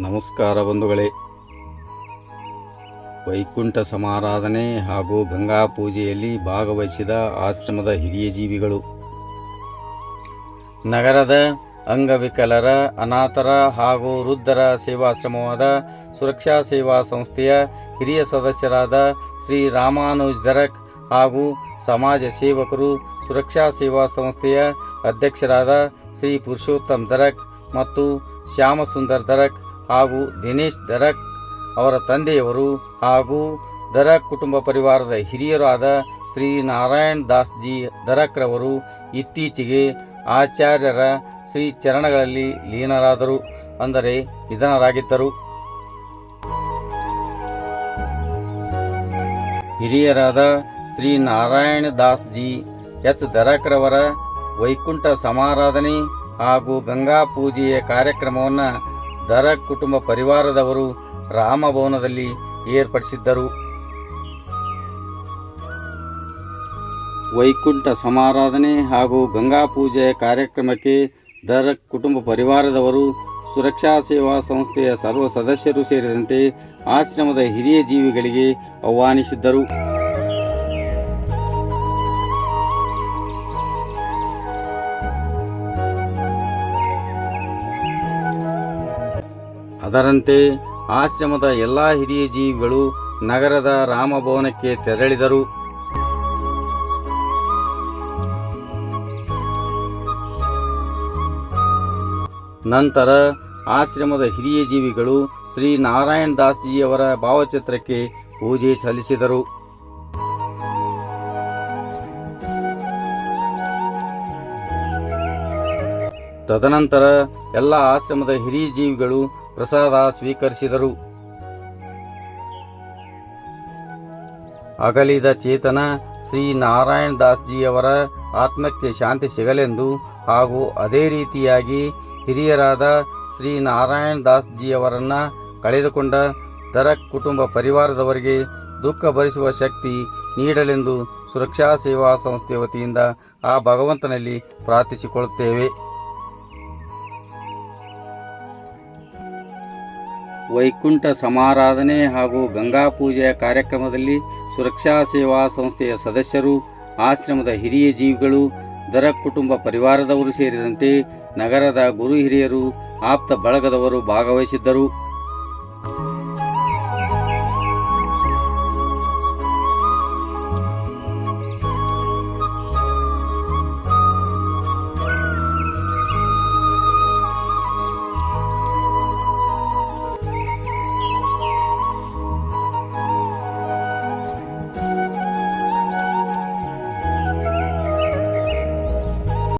ನಮಸ್ಕಾರ ಬಂಧುಗಳೇ. ವೈಕುಂಠ ಸಮಾರಾಧನೆ ಹಾಗೂ ಗಂಗಾ ಪೂಜೆಯಲ್ಲಿ ಭಾಗವಹಿಸಿದ ಆಶ್ರಮದ ಹಿರಿಯ ಜೀವಿಗಳು. ನಗರದ ಅಂಗವಿಕಲರ, ಅನಾಥರ ಹಾಗೂ ವೃದ್ಧರ ಸೇವಾಶ್ರಮವಾದ ಸುರಕ್ಷಾ ಸೇವಾ ಸಂಸ್ಥೆಯ ಹಿರಿಯ ಸದಸ್ಯರಾದ ಶ್ರೀ ರಾಮಾನುಜ್ ದರಕ್ ಹಾಗೂ ಸಮಾಜ ಸೇವಕರು, ಸುರಕ್ಷಾ ಸೇವಾ ಸಂಸ್ಥೆಯ ಅಧ್ಯಕ್ಷರಾದ ಶ್ರೀ ಪುರುಷೋತ್ತಮ್ ದರಕ್ ಮತ್ತು ಶ್ಯಾಮಸುಂದರ್ ದರಕ್ ಹಾಗೂ ದಿನೇಶ್ ದರಕ್ ಅವರ ತಂದೆಯವರು ಹಾಗೂ ದರಕ್ ಕುಟುಂಬ ಪರಿವಾರದ ಹಿರಿಯರಾದ ಶ್ರೀ ನಾರಾಯಣ್ ದಾಸ್ ಜಿ ದರಕ್ರವರು ಇತ್ತೀಚೆಗೆ ಆಚಾರ್ಯರ ಶ್ರೀ ಚರಣಗಳಲ್ಲಿ ಲೀನರಾದರು, ಅಂದರೆ ನಿಧನರಾಗಿದ್ದರು. ಹಿರಿಯರಾದ ಶ್ರೀ ನಾರಾಯಣ ದಾಸ್ ಜಿ ಎಚ್. ದರಕ್ರವರ ವೈಕುಂಠ ಸಮಾರಾಧನೆ ಹಾಗೂ ಗಂಗಾ ಪೂಜೆಯ ಕಾರ್ಯಕ್ರಮವನ್ನು ದರಕ್ ಕುಟುಂಬ ಪರಿವಾರದವರು ರಾಮಭವನದಲ್ಲಿ ಏರ್ಪಡಿಸಿದ್ದರು. ವೈಕುಂಠ ಸಮಾರಾಧನೆ ಹಾಗೂ ಗಂಗಾ ಪೂಜೆ ಕಾರ್ಯಕ್ರಮಕ್ಕೆ ದರಕ್ ಕುಟುಂಬ ಪರಿವಾರದವರು ಸುರಕ್ಷಾ ಸೇವಾ ಸಂಸ್ಥೆಯ ಸರ್ವ ಸದಸ್ಯರು ಸೇರಿದಂತೆ ಆಶ್ರಮದ ಹಿರಿಯ ಜೀವಿಗಳಿಗೆ ಆಹ್ವಾನಿಸಿದ್ದರು. ಅದರಂತೆ ಆಶ್ರಮದ ಎಲ್ಲ ಹಿರಿಯ ಜೀವಿಗಳು ನಗರದ ರಾಮಭವನಕ್ಕೆ ತೆರಳಿದರು. ನಂತರ ಆಶ್ರಮದ ಹಿರಿಯ ಜೀವಿಗಳು ಶ್ರೀ ನಾರಾಯಣ ದಾಸ್ಜಿಯವರ ಭಾವಚಿತ್ರಕ್ಕೆ ಪೂಜೆ ಸಲ್ಲಿಸಿದರು. ತದನಂತರ ಎಲ್ಲ ಆಶ್ರಮದ ಹಿರಿಯ ಜೀವಿಗಳು ಪ್ರಸಾದ ಸ್ವೀಕರಿಸಿದರು. ಅಗಲಿದ ಚೇತನ ಶ್ರೀ ನಾರಾಯಣ ದಾಸ್ ಜಿಯವರ ಆತ್ಮಕ್ಕೆ ಶಾಂತಿ ಸಿಗಲೆಂದು ಹಾಗೂ ಅದೇ ರೀತಿಯಾಗಿ ಹಿರಿಯರಾದ ಶ್ರೀ ನಾರಾಯಣ ದಾಸ್ ಜಿಯವರನ್ನ ಕಳೆದುಕೊಂಡ ದರಕ್ ಕುಟುಂಬ ಪರಿವಾರದವರಿಗೆ ದುಃಖ ಭರಿಸುವ ಶಕ್ತಿ ನೀಡಲೆಂದು ಸುರಕ್ಷಾ ಸೇವಾ ಸಂಸ್ಥೆ ವತಿಯಿಂದ ಆ ಭಗವಂತನಲ್ಲಿ ಪ್ರಾರ್ಥಿಸಿಕೊಳ್ಳುತ್ತೇವೆ. ವೈಕುಂಠ ಸಮಾರಾಧನೆ ಹಾಗೂ ಗಂಗಾ ಪೂಜೆಯ ಕಾರ್ಯಕ್ರಮದಲ್ಲಿ ಸುರಕ್ಷಾ ಸೇವಾ ಸಂಸ್ಥೆಯ ಸದಸ್ಯರು, ಆಶ್ರಮದ ಹಿರಿಯ ಜೀವಿಗಳು, ದರ ಕುಟುಂಬ ಪರಿವಾರದವರು ಸೇರಿದಂತೆ ನಗರದ ಗುರು ಹಿರಿಯರು, ಆಪ್ತ ಬಳಗದವರು ಭಾಗವಹಿಸಿದ್ದರು.